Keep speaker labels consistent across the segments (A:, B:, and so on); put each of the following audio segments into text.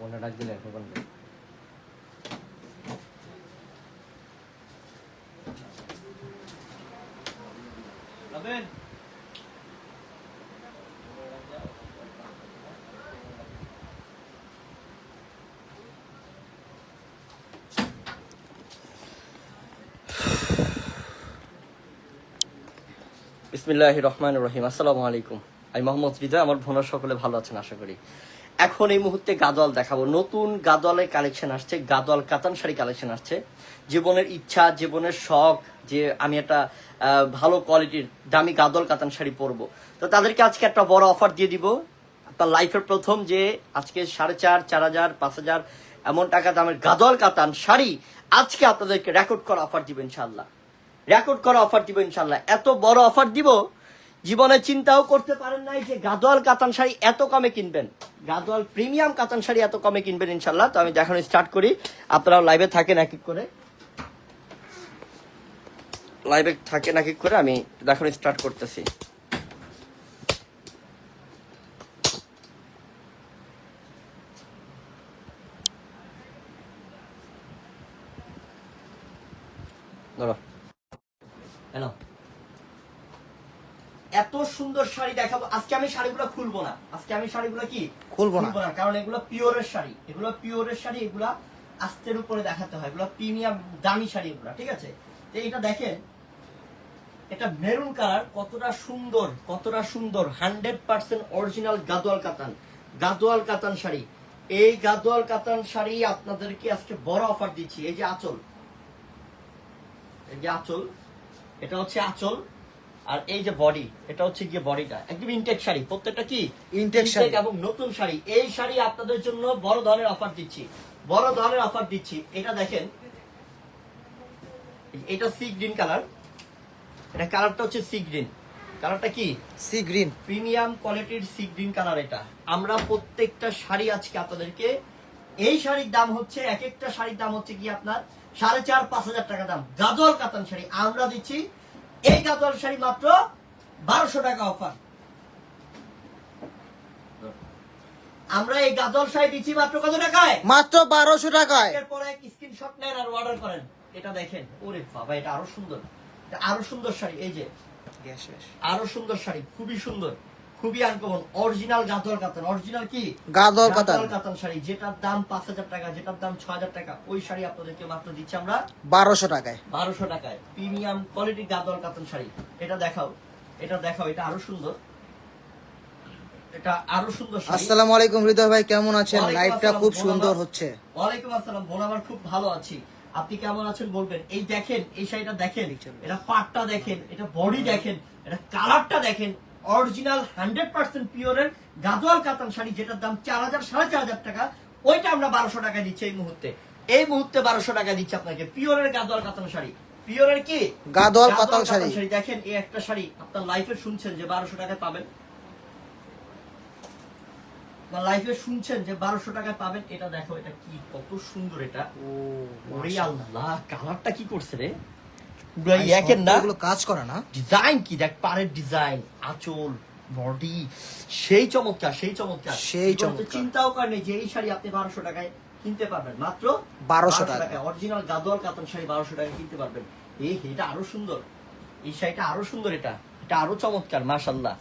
A: বোনে ডাক বিসমিল্লাহ রহমান রহিম। আসসালামু আলাইকুম। আমি মোহাম্মদ হৃদয় আমার ভোনার সকলে ভালো আছেন আশা করি। এখন এই মুহূর্তে গাদোয়াল দেখাবো। নতুন গাদোয়ালের কালেকশন আসছে, গাদোয়াল কাতান শাড়ি কালেকশন আসছে। জীবনের ইচ্ছা, জীবনের শখ, যে আমি একটা ভালো কোয়ালিটির দামি গাদোয়াল কাতান শাড়ি পরবো। তো তাদেরকে আজকে একটা বড় অফার দিয়ে দিব। আপনার লাইফের প্রথম যে আজকে সাড়ে চার চার হাজার, পাঁচ হাজার, এমন টাকা দামের গাদোয়াল কাতান শাড়ি আজকে আপনাদেরকে রেকর্ড করা অফার দিব ইনশাল্লাহ রেকর্ড করা অফার দিব ইনশাল্লাহ এত বড় অফার দিব জীবনে চিন্তাও করতে পারেন নাই যে গাদোয়াল কাতান শাড়ি এত কমে কিনবেন। গাদোয়াল প্রিমিয়াম কাতান শাড়ি এত কমে কিনবেন ইনশাল্লাহ তো আমি দেখানো স্টার্ট করি, আপনারাও লাইভে থাকেন এক এক করে। লাইভে থাকেন এক এক করে, আমি দেখানো স্টার্ট করতেছি। ধরো। হ্যালো এত সুন্দর শাড়ি দেখাবো। আজকে আমি শাড়িগুলো খুলবো না। আজকে আমি শাড়িগুলো কি?
B: খুলবো না।
A: কারণ এগুলো পিওরের শাড়ি। এগুলো পিওরের শাড়ি এগুলা আস্তের উপরে দেখাতে হয়। এগুলো প্রিমিয়াম দামি শাড়ি এগুলো ঠিক আছে? তো এটা দেখেন এটা মেরুন কালার কতটা সুন্দর কতটা সুন্দর। হান্ড্রেড পার্সেন্ট অরিজিনাল গাদোয়াল কাতান গাদোয়াল কাতান শাড়ি। এই গাদোয়াল কাতান শাড়ি আপনাদেরকে আজকে বড় অফার দিচ্ছি। এই যে আঁচল এই যে আঁচল এটা হচ্ছে আঁচল। আর এই যে বডি এটা হচ্ছে গিয়ে বডিটা একদম ইনটেক শাড়ি। প্রত্যেকটা কি?
B: Intake শাড়ি।
A: এবং নতুন শাড়ি। এই শাড়ি আপনাদের জন্য বড় ধরনের অফার দিচ্ছি। বড় ধরনের অফার দিচ্ছি। এটা দেখেন। এটা সি গ্রিন কালার এটা কালারটা হচ্ছে সি গ্রিন কালারটা কি?
B: সি গ্রিন
A: প্রিমিয়াম কোয়ালিটির সি গ্রিন কালার এটা। আমরা প্রত্যেকটা শাড়ি আজকে আপনাদেরকে এই শাড়ির দাম হচ্ছে এক একটা শাড়ির দাম হচ্ছে কি আপনার সাড়ে চার পাঁচ হাজার টাকা দাম। গাদোয়াল কাতান শাড়ি। আমরা দিচ্ছি এই গাদোয়াল শাড়ি মাত্র বারোশো টাকা অফার। আমরা এই গাদল শাড়ি দিচ্ছি মাত্র কত টাকায়?
B: মাত্র বারোশো টাকায়।
A: এরপরে স্ক্রিনশট নেন আর অর্ডার করেন। এটা দেখেন। ওরে বাবা এটা আরও সুন্দর। আরও সুন্দর শাড়ি এই যে। আরও সুন্দর শাড়ি খুবই সুন্দর। খুবই আনকমন অরিজিনাল গাদোয়াল কাতান। অরিজিনাল কি?
B: গাদোয়াল কাতান।
A: কাতান শাড়ি যেটার দাম পাঁচ হাজার টাকা যেটার দাম হাজার টাকা ওই শাড়ি আপনাদেরকে মাত্র দিচ্ছি আমরা
B: বারোশো টাকায়।
A: বারোশো টাকায়। প্রিমিয়াম কোয়ালিটি গাদোয়াল কাতান শাড়ি। এটা দেখাও এটা দেখাও এটা আরও সুন্দর। এটা আরও সুন্দর
B: আসসালামু আলাইকুম হৃদয় ভাই কেমন আছেন? লাইভটা খুব সুন্দর হচ্ছে।
A: ওয়ালাইকুম আসসালাম বোন আমার খুব ভালো আছি। আপনি কেমন আছেন বলবেন? এই দেখেন এই শাড়িটা দেখেন এটা পাটটা দেখেন এটা বডি দেখেন এটা কালারটা দেখেন। অরিজিনাল হান্ড্রেড পার্সেন্ট পিওরের গাদোয়াল কাতান শাড়ি যেটার দাম চার হাজার সাড়ে চার হাজার টাকা ওইটা আমরা বারোশো টাকা দিচ্ছি এই মুহূর্তে। এই মুহূর্তে বারোশো টাকা দিচ্ছি আপনাকে। পিওরের গাদোয়াল কাতান শাড়ি। পিওরের কি?
B: গাদোয়াল কাতান শাড়ি।
A: দেখেন এই একটা শাড়ি আপনার লাইফে শুনছেন যে বারোশো টাকায় পাবেন। লাইফে শুনছেন যে বারোশো টাকায় পাবেন। এটা দেখো এটা কি কত সুন্দর এটা। ওরে আল্লাহ কালারটা কি করছে রে? একের না?
B: এগুলো কাজ করে না।
A: ডিজাইন কি? দেখ পাড়ের ডিজাইন আঁচল বডি সেই চমৎকার সেই চমৎকার।
B: সেই চমৎকার।
A: চিন্তাও করেনি যে এই শাড়ি আপনি বারোশো টাকায় কিনতে পারবেন। মাত্র
B: 1200 টাকায়।
A: অরিজিনাল গাদোয়াল কাতান শাড়ি বারোশো টাকায় কিনতে পারবেন। এই এটা আরও সুন্দর। এই শাড়িটা আরও সুন্দর এটা। এটা আরও চমৎকার মাশাল্লাহ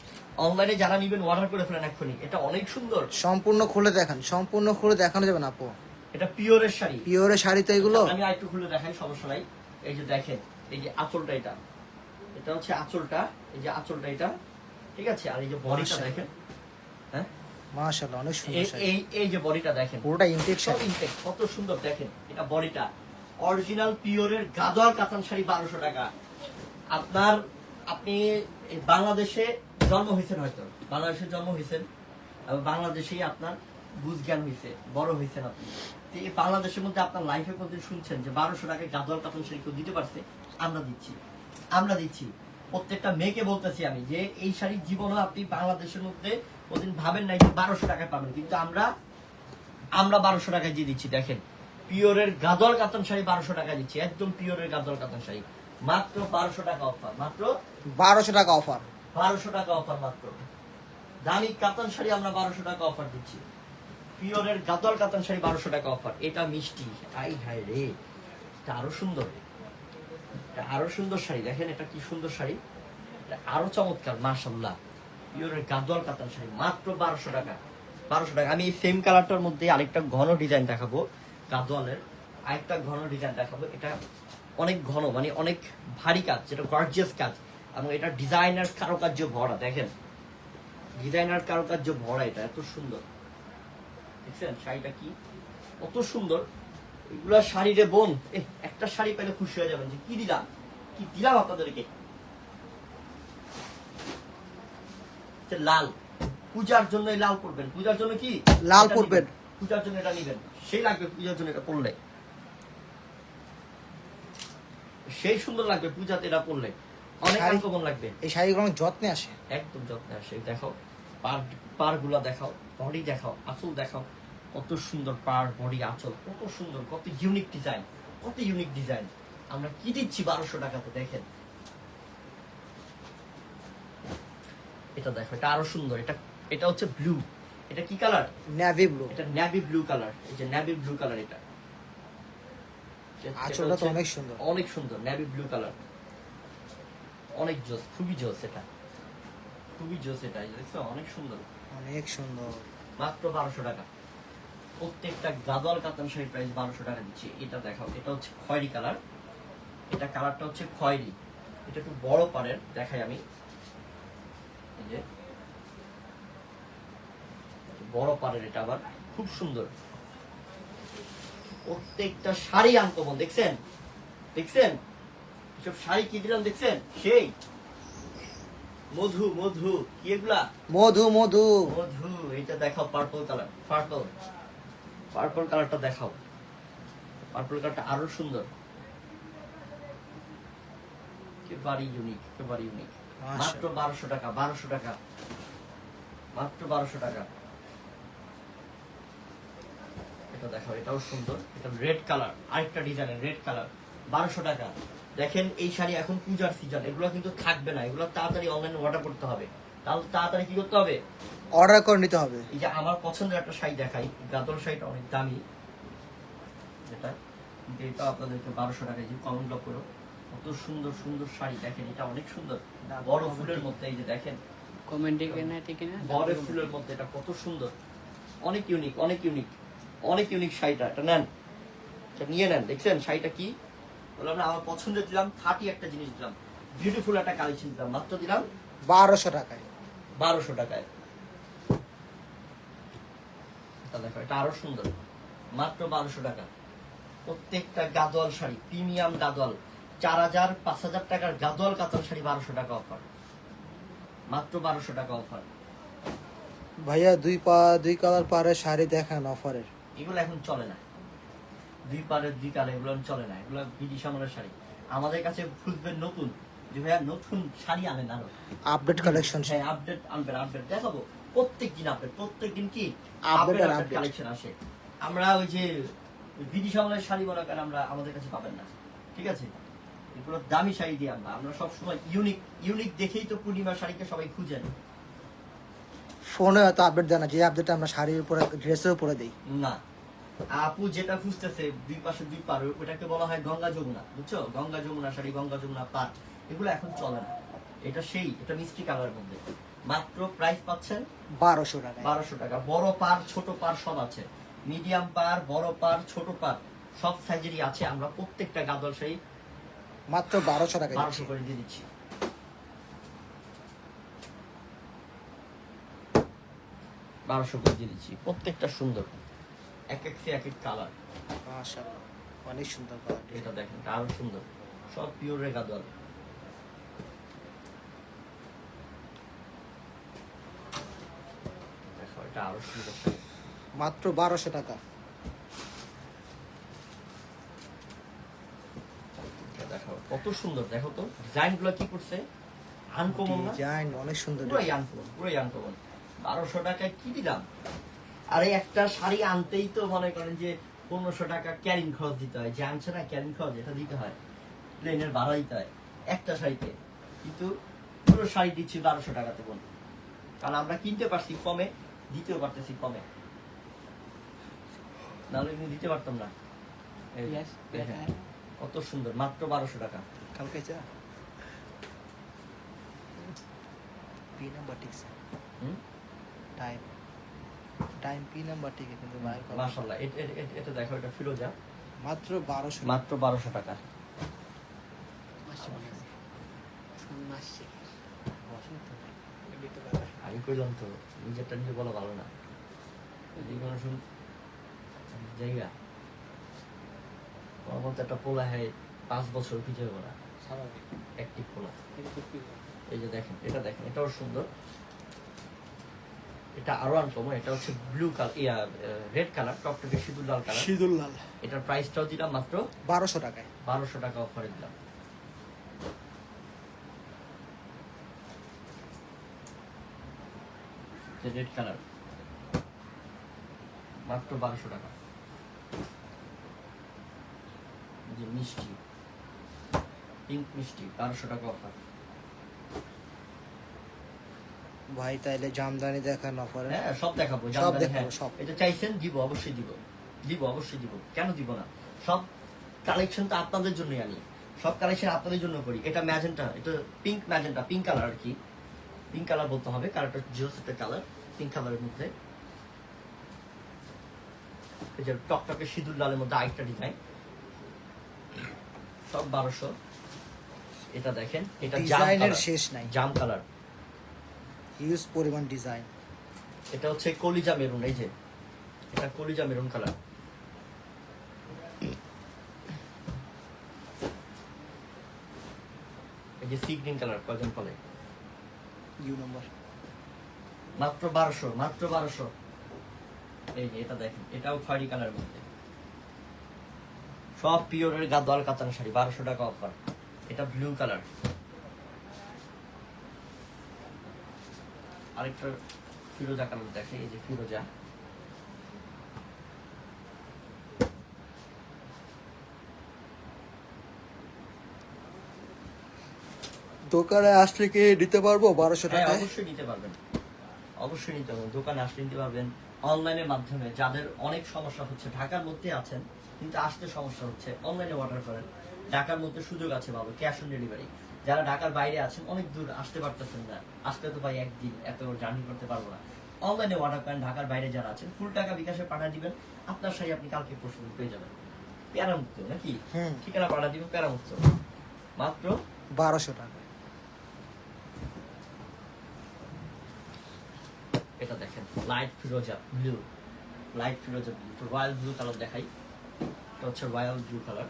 A: অনলাইনে যারা নিবেন অর্ডার করে ফেলেন এক্ষুনি। এটা অনেক সুন্দর।
B: সম্পূর্ণ খুলে দেখান। সম্পূর্ণ খুলে দেখানো যাবে না আপু?
A: এটা পিওরের শাড়ি।
B: পিওরে শাড়ি তো এগুলো।
A: আমি আরেকটু খুলে দেখাই সমস্যা নাই। এই যে দেখেন এই যে আঁচলটা এটা। এটা হচ্ছে আঁচলটা এই যে আঁচলটা এটা। ঠিক আছে? আর এই যে বডিটা দেখেন। হ্যাঁ?
B: মাশাআল্লাহ অনেক সুন্দর
A: এই- এই যে বডিটা দেখেন।
B: পুরোটা ইনটেক
A: কত সুন্দর দেখেন এটা বডিটা। অরিজিনাল পিওরের গাদোয়াল কাতান শাড়ি বারোশো টাকা। আপনার আপনি এই বাংলাদেশে জন্ম হয়েছেন হয়তো। বাংলাদেশে জন্ম হয়েছেন বাংলাদেশেই আপনার বুঝ জ্ঞান হয়েছে বড় হয়েছেন আপনি। এই বাংলাদেশের মধ্যে আপনার লাইফে কোনদিন শুনছেন যে বারোশো টাকায় গাদোয়াল কাতান শাড়ি কেউ দিতে পারছে? আমরা দিচ্ছি। আমরা দিচ্ছি। প্রত্যেকটা মেয়েকে বলতেছি আমি যে এই শাড়ির জীবনও আপনি বাংলাদেশের মধ্যে কোনদিন ভাবেন নাই যে বারোশো টাকায় পাবেন। কিন্তু আমরা আমরা বারোশো টাকায় দিয়ে দিচ্ছি দেখেন। পিওরের গাদল কাতান শাড়ি বারোশো টাকা দিচ্ছি একদম পিওরের গাদল কাতান শাড়ি। মাত্র বারোশো টাকা অফার মাত্র?
B: বারোশো টাকা অফার।
A: বারোশো টাকা অফার মাত্র। দামি কাতান শাড়ি আমরা বারোশো টাকা অফার দিচ্ছি। পিওরের গাদল কাতান শাড়ি বারোশো টাকা অফার। এটা মিষ্টি। আই হায় রে এটা আরও সুন্দর। আরও সুন্দর শাড়ি। দেখেন এটা কি সুন্দর শাড়ি। আরও চমৎকার মাশাল্লাহ পিওরের গাদল কাতান শাড়ি, মাত্র বারোশো টাকা। বারোশো টাকা। আমি সেম কালারটার মধ্যে আরেকটা ঘন ডিজাইন দেখাবো। গাদোয়ালের আরেকটা ঘন ডিজাইন দেখাবো। এটা অনেক ঘন মানে অনেক ভারী কাজ, যেটা গর্জিয়াস কাজ। এবং এটা ডিজাইনার কারুকার্য ভরা, দেখেন। ডিজাইনার কারুকার্য ভরা এটা, এত সুন্দর। দেখছেন? শাড়িটা কি? কত সুন্দর। এগুলা শাড়ি রে বোন। একটা শাড়ি পেলে খুশি হয়ে যাবেন যে কি দিলাম? কি দিলাম আপনাদেরকে? লাল। পূজার জন্য লাল করবেন। পূজার জন্য কি?
B: লাল
A: এটা
B: পরবেন।
A: পূজার জন্য এটা নিবেন। সেই লাগবে পূজার জন্য এটা পড়লে সেই সুন্দর লাগবে পূজাতে এটা পড়লে অনেক আনকমন লাগবে।
B: এই শাড়িগুলো অনেক যত্নে আসে।
A: একদম যত্নে আসে। দেখাও পার পারগুলা দেখাও বডি দেখাও আঁচল দেখাও। কত সুন্দর পার বডি আঁচল কত সুন্দর কত ইউনিক ডিজাইন কত ইউনিক ডিজাইন আমরা কি দিচ্ছি বারোশো টাকাতে দেখেন। এটা দেখো এটা আরও সুন্দর এটা এটা হচ্ছে ব্লু এটা কি কালার
B: নেভি ব্লু
A: এটা ন্যাভি ব্লু কালার এই যে ন্যাভি ব্লু কালার এটা।
B: আঁচলটা তো অনেক সুন্দর।
A: অনেক সুন্দর ন্যাভি ব্লু কালার অনেক জোস খুবই জোস এটা। খুবই জোস এটা দেখছ অনেক সুন্দর।
B: অনেক সুন্দর।
A: মাত্র বারোশো টাকা। প্রত্যেকটা গাদল কাতান শাড়ির প্রাইস বারোশো টাকা দিচ্ছি। এটা দেখাও। এটা হচ্ছে খয়েরি কালার। এটা কালারটা হচ্ছে খয়েরি। এটা একটু বড় পারের দেখাই আমি। এই যে। বড় পারের এটা আবার। খুব সুন্দর। প্রত্যেকটা শাড়ি আনকমন দেখছেন? দেখছেন? এসব শাড়ি কি দিলাম দেখছেন? সেই। মধু মধু। কি এগুলা?
B: মধু মধু।
A: মধু। এটা দেখাও পার্পল কালার পার্পল পার্পল কালারটা দেখাও। পার্পল কালারটা আরও সুন্দর। একেবারে ইউনিক একেবারে ইউনিক মাত্র বারোশো টাকা বারোশো টাকা। মাত্র বারোশো টাকা। এটা দেখাও এটাও সুন্দর। এটা রেড কালার আরেকটা ডিজাইনের রেড কালার বারোশো টাকা। দেখেন এই শাড়ি এখন পূজার সিজন এগুলো কিন্তু থাকবে না। এগুলো তাড়াতাড়ি অনলাইনে অর্ডার করতে হবে। তাহলে তাড়াতাড়ি কি করতে হবে?
B: অর্ডার করে নিতে হবে।
A: এই যে আমার পছন্দের একটা শাড়ি দেখাই। গাদল শাড়িটা অনেক দামি। যেটা। এটা আপনাদেরকে বারোশো টাকায় যে কমন ব্লক করো কত সুন্দর সুন্দর শাড়ি দেখেন। এটা অনেক সুন্দর। বড় ফুলের মধ্যে এই যে দেখেন।
C: কমেন্টে কেনা ঠিক না?
A: বড় ফুলের মধ্যে এটা কত সুন্দর। অনেক ইউনিক অনেক ইউনিক অনেক ইউনিক শাড়িটা। এটা নেন। এটা নিয়ে নেন। দেখছেন? শাড়িটা কি? বললাম না আমার পছন্দের দিলাম থার্টি একটা জিনিস দিলাম। বিউটিফুল একটা কালেকশন দিলাম। মাত্র দিলাম
B: বারোশো টাকায়।
A: বারোশো টাকায়। এটা দেখো এটা আরও সুন্দর। মাত্র বারোশো টাকা। প্রত্যেকটা গাদোয়াল শাড়ি প্রিমিয়াম গাদোয়াল চার হাজার পাঁচ হাজার টাকার গাদোয়াল কাতান শাড়ি বারোশো টাকা অফার মাত্র বারোশো টাকা অফার
B: ভাইয়া দুই পা দুই কালার পারে শাড়ি দেখান অফারের
A: এগুলো এখন চলে না। দুই পারের দুই কালে এগুলো এখন চলে না। এগুলো বিদেশ আমলের শাড়ি। আমাদের কাছে খুঁজবেন নতুন। যে ভাইয়া নতুন শাড়ি আনেন আরও।
B: আপডেট কালেকশন
A: হ্যাঁ আপডেট আনবেন আপডেট দেখাবো। প্রত্যেক দিন আপডেট প্রত্যেক দিন কি আপডেট আপডেট কালেকশন আসে। আমরা ওই যে শাড়ি মনে করেন আমরা আমাদের কাছে পাবেন না। ঠিক আছে? এগুলো দামি শাড়ি দিয়ে আমরা। আমরা সবসময় ইউনিক ইউনিক দেখেই তো পূর্ণিমা শাড়িকে সবাই খুঁজেন
B: ফোনে হয়তো আপডেট দেয় না। যে আপডেট আমরা শাড়ির উপরে ড্রেসের উপরে দিই।
A: না। আপু যেটা খুঁজতেছে দুই পাশে দুই পার ওটাকে বলা হয় গঙ্গা যমুনা। বুঝছ? গঙ্গা যমুনা শাড়ি গঙ্গা যমুনা পার এগুলো এখন চলে না। এটা সেই এটা মিষ্টি কালারের মধ্যে। মাত্র প্রাইস পাচ্ছেন
B: বারোশো টাকা
A: বারোশো টাকা। বড় পার ছোট পার সব আছে। মিডিয়াম পার বড় পার ছোট পার সব সাইজেরই আছে। আমরা প্রত্যেকটা গাদল শাড়ি
B: মাত্র বারোশো টাকা
A: বারোশো করে দিয়ে দিচ্ছি। বারোশো করে দিয়ে দিচ্ছি। প্রত্যেকটা সুন্দর। এক এক সে এক এক কালার।
B: অনেক সুন্দর কালার
A: এটা দেখেন আরও সুন্দর। সব পিওর রে গাদল। আরও সুন্দর।
B: মাত্র বারোশো টাকা।
A: দেখো কত সুন্দর দেখো তো। কি করছে? আনকমন না?
B: ডিজাইন অনেক সুন্দর
A: পুরোই আনকমন পুরোই আনকমন বারোশো টাকায় কি দিলাম? আরে একটা শাড়ি আনতেই তো মনে করেন যে পনেরোশো টাকা ক্যারিং খরচ দিতে হয়। যে আনছে না ক্যারিং খরচ এটা দিতে হয়। প্লেনের ভাড়া দিতে হয়। একটা শাড়িতে। কিন্তু পুরো শাড়ি দিচ্ছি বারোশো টাকাতে বোন। কারণ আমরা কিনতে পারছি কমে দিতেও পারতেছি কমে নাহলে কিন্তু দিতে পারতাম না. কত সুন্দর মাত্র বারোশো টাকা।
B: কালকে চা পি নাম্বার ঠিক
A: হুম?
B: টাইম টাইম পি নাম্বার ঠিক কিন্তু
A: এ- এ- এটা দেখো এটা ফিরোজা
B: মাত্র বারোশো।
A: মাত্র বারোশো টাকা।
C: মাসে। মাসে।
A: আমি কইলাম তো নিজেরটা নিজে বলা ভালো না। যদি কোনো শুন জায়গা আমার মতো একটা পোলা হয় পাঁচ বছর পিছিয়ে হবে না।
C: স্বাভাবিক।
A: পোলা।
C: এটা
A: এই যে দেখেন এটা দেখেন এটাও সুন্দর। এটা আরও আনকমন এটা হচ্ছে blue colour yeah red colour টকটকে সিঁদুর লাল কালার
B: সিদুল লাল।
A: এটার প্রাইসটাও দিলাম মাত্র
B: বারোশো টাকায়।
A: বারোশো টাকা অফারে দিলাম। রেড কালার মাত্র বারোশো টাকা। যে মিষ্টি। পিঙ্ক মিষ্টি বারোশো টাকা অফার
B: ভাই তাইলে জামদানি দেখান অফারে
A: হ্যাঁ সব দেখাবো
B: সব
A: জামদানি,
B: দেখাবো,
A: হ্যাঁ।
B: সব।
A: এটা চাইছেন দিব অবশ্যই দিব। দিব অবশ্যই দিব। কেন দিব না? সব কালেকশন তো আপনাদের জন্যই আনি সব কালেকশন আপনাদের জন্য করি। এটা ম্যাজেন্টা এটা পিঙ্ক ম্যাজেন্টা পিঙ্ক কালার আর কি। পিঙ্ক কালার বলতে হবে কালারটা জিরো সেটের কালার পিঙ্ক কালারের মধ্যে। এই যে টকটকে সিঁদুর লালের মধ্যে আরেকটা ডিজাইন সব বারোশো। এটা দেখেন এটা
B: ডিজাইনের শেষ নাই।
A: জাম কালার
B: হিউজ পরিমাণ ডিজাইন
A: এটা হচ্ছে কলিজা মেরুন এই যে। এটা কলিজা মেরুন কালার এই যে সি গ্রিন কালার কয়জন ফলে
B: ইউ নম্বর।
A: মাত্র বারোশো মাত্র বারোশো। এই যে এটা দেখেন এটাও খয়েরি কালার মধ্যে। সব পিওরের গাদোয়াল কাতান শাড়ি বারোশো টাকা অফার এটা ব্লু কালার আরেকটা ফিরোজা কালার দেখে এই যে ফিরোজা।
B: দোকানে আসলে কি দিতে পারব? বারোশো টাকা
A: অবশ্যই নিতে পারবেন। অবশ্যই নিতে হবে দোকানে আসলে নিতে পারবেন অনলাইনের মাধ্যমে। যাদের অনেক সমস্যা হচ্ছে ঢাকার মধ্যে আছেন কিন্তু আসতে সমস্যা হচ্ছে অনলাইনে অর্ডার করেন। ঢাকার মধ্যে সুযোগ আছে বাবু ক্যাশ অন ডেলিভারি যারা ঢাকার বাইরে আছেন অনেক দূর আসতে পারতেছেন না। আসতে তো ভাই একদিন এত জার্নি করতে পারব না। অনলাইনে অর্ডার করেন ঢাকার বাইরে যারা আছেন ফুল টাকা বিকাশে পাঠিয়ে দিবেন আপনার সাথে আপনি কালকে পরশু পেয়ে যাবেন। প্যারামুক্ত নাকি। ঠিকানা পাঠিয়ে দিবেন প্যারামুক্ত। মাত্র
B: বারোশো টাকা।
A: এটা দেখেন লাইট ফিরোজা ব্লু লাইট ফিরোজা ব্লু তো রয়্যাল ব্লু কালার দেখাই। এটা হচ্ছে রয়্যাল ব্লু কালার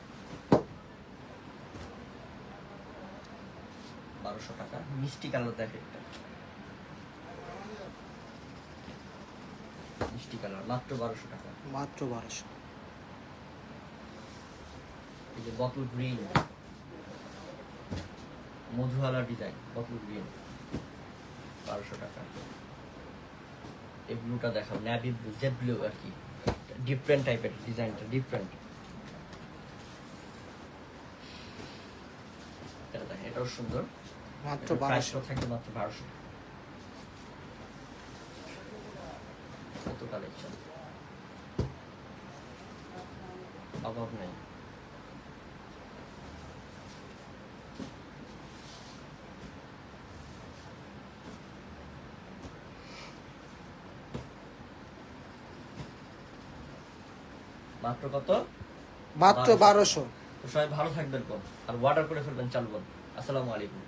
A: বারোশো টাকা মিষ্টি কালার দেখে এটা। মিষ্টি কালার মাত্র বারোশো টাকা।
B: মাত্র বারোশো।
A: এই যে বটল গ্রিন মধুয়ালা ডিজাইন বটল গ্রিন বারোশো টাকা। এই ব্লুটা দেখাও ন্যাভি ব্লু জেড ব্লু আর কি ডিফারেন্ট টাইপের ডিজাইনটা ডিফারেন্ট এটাও সুন্দর।
B: মাত্র বারোশো।
A: থাকবে মাত্র বারোশো। কত কালেকশন অভাব নেই। মাত্র কত?
B: মাত্র
A: বারোশো। সবাই ভালো থাকবেন কম। আর অর্ডার করে ফেলবেন চালু আসসালামু আলাইকুম।